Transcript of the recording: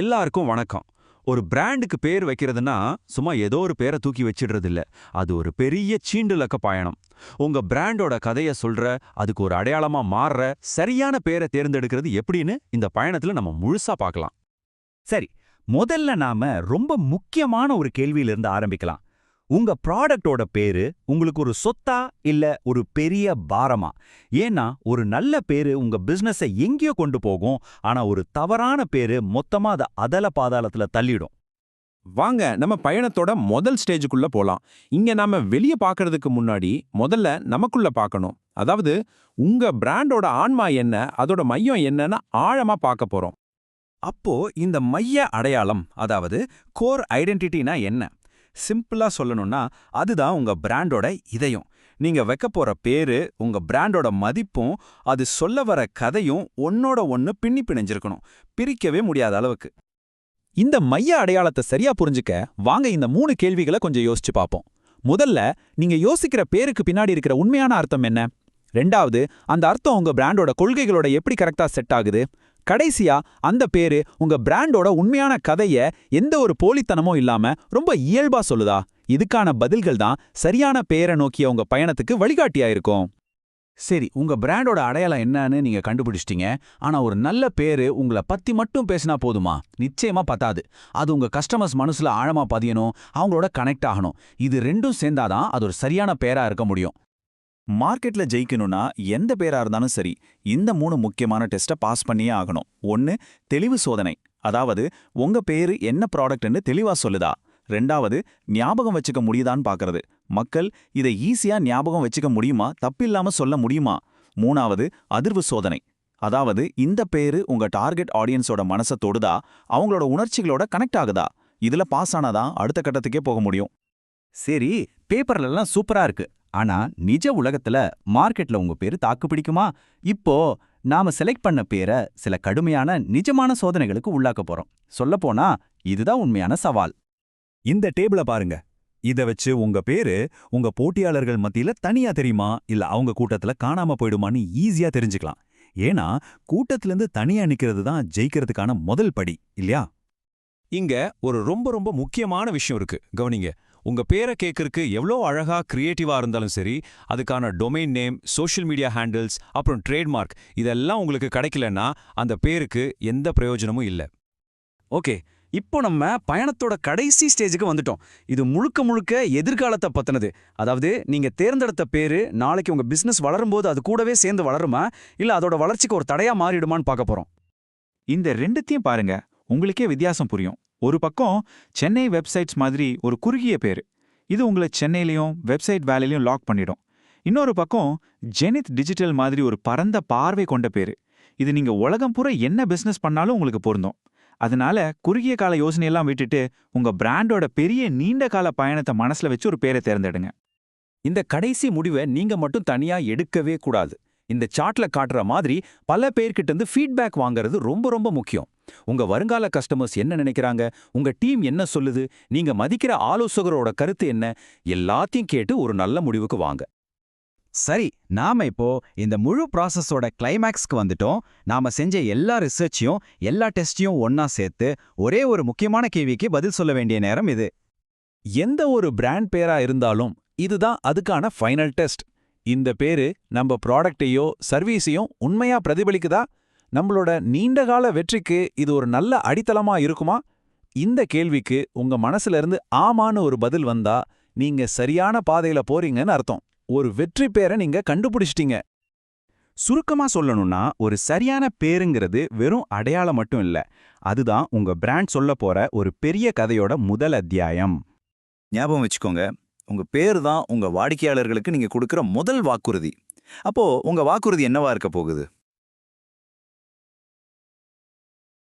எல்லாருக்கும் வணக்கம். ஒரு பிராண்டுக்கு பேர் வைக்கிறதுனா சும்மா ஏதோ ஒரு பேரை தூக்கி வச்சிடுறது இல்ல அது ஒரு பெரிய சீண்டுலக்க பயணம். உங்க பிராண்டோட கதைய சொல்ற அதுக்கு ஒரு அடையாளமா மாறுற சரியான பேரை தேர்ந்தெடுக்கிறது எப்படின்னு இந்த பயணத்துல நம்ம முழுசா பார்க்கலாம். சரி முதல்ல நாம ரொம்ப முக்கியமான ஒரு கேள்வியிலிருந்து ஆரம்பிக்கலாம். உங்க ப்ராடக்டோட பேரு உங்களுக்கு ஒரு சொத்தா இல்ல ஒரு பெரிய பாரமா? ஏன்னா ஒரு நல்ல பேரு உங்க பிசினஸை எங்கேயோ கொண்டு போகும். ஆனா ஒரு தவறான பேரு மொத்தமா அதை அதல பாதாளத்துல தள்ளிடும். வாங்க நம்ம பயணத்தோட முதல் ஸ்டேஜுக்குள்ள போலாம். இங்க நாம வெளிய பார்க்கறதுக்கு முன்னாடி முதல்ல நமக்குள்ள பார்க்கணும் அதாவது உங்க பிராண்டோட ஆன்மா என்ன அதோட மையம் என்னன்னு ஆழமா பார்க்க போறோம். அப்போ இந்த மைய அடையாளம் அதாவது கோர் ஐடென்டிட்டினா என்ன? சிம்பிளா சொல்லணும்னா அதுதான் உங்க பிராண்டோட இதயம். நீங்க வைக்க போற பேரு உங்க பிராண்டோட மதிப்பும் அது சொல்ல வர கதையும் ஒன்னோட ஒன்னு பின்னி பிணைஞ்சிருக்கணும். பிரிக்கவே முடியாத அளவுக்கு. இந்த மைய அடையாளத்தை சரியா புரிஞ்சுக்க வாங்க இந்த மூணு கேள்விகளை கொஞ்சம் யோசிச்சு பார்ப்போம் முதல்ல நீங்க யோசிக்கிற பேருக்கு பின்னாடி இருக்கிற உண்மையான அர்த்தம் என்ன? ரெண்டாவது அந்த அர்த்தம் உங்க பிராண்டோட கொள்கைகளோட எப்படி கரெக்டா செட் ஆகுது? கடைசியா அந்த பேரு உங்க பிராண்டோட உண்மையான கதைய எந்த ஒரு போலித்தனமும் இல்லாம ரொம்ப இயல்பா சொல்லுதா? இதுக்கான பதில்கள் தான் சரியான பெயரை நோக்கிய உங்க பயணத்துக்கு வழிகாட்டியா இருக்கும் சரி உங்க பிராண்டோட அடையாளம் என்னன்னு நீங்க கண்டுபிடிச்சிட்டீங்க. ஆனா ஒரு நல்ல பேரு உங்களை பத்தி மட்டும் பேசினா போதுமா? நிச்சயமா பத்தாது. அது உங்க கஸ்டமர்ஸ் மனசுல ஆழமா பதியணும் அவங்களோட கனெக்ட் ஆகணும். இது ரெண்டும் சேர்ந்தாதான் அது ஒரு சரியான பேரா இருக்க முடியும். மார்க்கெட்ல ஜெயிக்கணும்னா எந்த பேரா இருந்தாலும் சரி இந்த மூணு முக்கியமான டெஸ்ட்டை பாஸ் பண்ணியே ஆகணும். ஒன்னு தெளிவு சோதனை. அதாவது உங்க பேரு என்ன ப்ராடக்ட்னு தெளிவா சொல்லுதா? ரெண்டாவது ஞாபகம் வச்சுக்க முடியுதான்னு பார்க்கறது மக்கள் இதை ஈஸியா ஞாபகம் வச்சுக்க முடியுமா? தப்பில்லாம சொல்ல முடியுமா? மூணாவது அதிர்வு சோதனை. அதாவது இந்த பேரு உங்க டார்கெட் ஆடியன்ஸோட மனசை தொடுதா? அவங்களோட உணர்ச்சிகளோட கனெக்ட் ஆகுதா? இதுல பாஸ் ஆனாதான் அடுத்த கட்டத்துக்கே போக முடியும். சரி பேப்பர்ல எல்லாம் சூப்பரா இருக்கு. ஆனா நிஜ உலகத்துல மார்க்கெட்ல உங்க பேரு தாக்கு பிடிக்குமா? இப்போ நாம செலக்ட் பண்ண பேரை சில கடுமையான நிஜமான சோதனைகளுக்கு உள்ளாக்க போறோம். சொல்லப்போனா இதுதான் உண்மையான சவால். இந்த டேபிள பாருங்க. இத வச்சு உங்க பேரு உங்க போட்டியாளர்கள் மத்தியில தனியா தெரியுமா? இல்ல அவங்க கூட்டத்துல காணாம போயிடுமான்னு ஈஸியா தெரிஞ்சுக்கலாம். ஏன்னா கூட்டத்திலிருந்து தனியா நிக்கிறது தான் ஜெயிக்கிறதுக்கான முதல் படி இல்லையா? இங்க ஒரு ரொம்ப ரொம்ப முக்கியமான விஷயம் இருக்கு. கவனிங்க. உங்க பேரை கேட்கறக்கு எவ்வளோ அழகா கிரியேட்டிவா இருந்தாலும் சரி அதுக்கான domain name social media handles அப்புறம் ட்ரேட்மார்க் இதெல்லாம் உங்களுக்கு கிடைக்கலன்னா அந்த பேருக்கு எந்த பிரயோஜனமும் இல்லை. ஓகே இப்போ நம்ம பயணத்தோட கடைசி ஸ்டேஜுக்கு வந்துட்டோம். இது முழுக்க முழுக்க எதிர்காலத்தை பத்தினது. அதாவது நீங்க தேர்ந்தெடுத்த பேரு நாளைக்கு உங்க பிசினஸ் வளரும்போது அது கூடவே சேர்ந்து வளருமா? இல்ல அதோட வளர்ச்சிக்கு ஒரு தடையா மாறிடுமான்னு பார்க்க போறோம். இந்த ரெண்டுத்தையும் பாருங்க உங்களுக்கே வித்தியாசம் புரியும். ஒரு பக்கம் சென்னை வெப்சைட்ஸ் மாதிரி ஒரு குறுகிய பேரு. இது உங்களை சென்னையிலையும் வெப்சைட் வேலையிலையும் லாக் பண்ணிடும். இன்னொரு பக்கம் ஜெனித் டிஜிட்டல் மாதிரி ஒரு பரந்த பார்வை கொண்ட பேரு. இது நீங்க உலகம் பூரா என்ன பிசினஸ் பண்ணாலும் உங்களுக்கு பொருந்தும். அதனால குறுகிய கால யோசனையெல்லாம் விட்டுட்டு உங்க பிராண்டோட பெரிய நீண்ட கால பயணத்தை மனசுல வச்சு ஒரு பேரை தேர்ந்தெடுங்க. இந்த கடைசி முடிவை நீங்க மட்டும் தனியா எடுக்கவே கூடாது. இந்த சார்ட்ல காட்டுற மாதிரி பல பேர்கிட்ட இருந்து ஃபீட்பேக் வாங்குறது ரொம்ப ரொம்ப முக்கியம். உங்க வருங்கால கஸ்டமர்ஸ் என்ன நினைக்கிறாங்க? உங்க டீம் என்ன சொல்லுது? நீங்க மதிக்கிற ஆலோசகரோட கருத்து என்ன? எல்லாத்தையும் கேட்டு ஒரு நல்ல முடிவுக்கு வாங்க. சரி நாம இப்போ இந்த முழு ப்ராசஸோட கிளைமேக்ஸ்க்கு வந்துட்டோம். நாம செஞ்ச எல்லா ரிசர்ச்சையும் எல்லா டெஸ்டையும் ஒன்னா சேர்த்து ஒரே ஒரு முக்கியமான கேள்விக்கு பதில் சொல்ல வேண்டிய நேரம் இது. எந்த ஒரு பிராண்ட் பேரா இருந்தாலும் இதுதான் அதுக்கான ஃபைனல் டெஸ்ட் இந்த பேரு நம்ம ப்ராடக்டையோ சர்வீஸையும் உண்மையா பிரதிபலிக்குதா? நம்மளோட நீண்டகால வெற்றிக்கு இது ஒரு நல்ல அடித்தளமா இருக்குமா? இந்த கேள்விக்கு உங்க மனசுல இருந்து ஆமான்னு ஒரு பதில் வந்தா நீங்க சரியான பாதையில போறீங்கன்னு அர்த்தம். ஒரு வெற்றி பேரை நீங்க கண்டுபிடிச்சிட்டீங்க. சுருக்கமா சொல்லணும்னா ஒரு சரியான பேருங்கிறது வெறும் அடையாளம் மட்டும் இல்ல. அதுதான் உங்க பிராண்ட் சொல்ல போற ஒரு பெரிய கதையோட முதல் அத்தியாயம். ஞாபகம் வச்சுக்கோங்க. உங்க பேர் தான் உங்க வாடிக்கையாளர்களுக்கு நீங்க கொடுக்குற முதல் வாக்குறுதி. அப்போ உங்க வாக்குறுதி என்னவா இருக்க போகுது?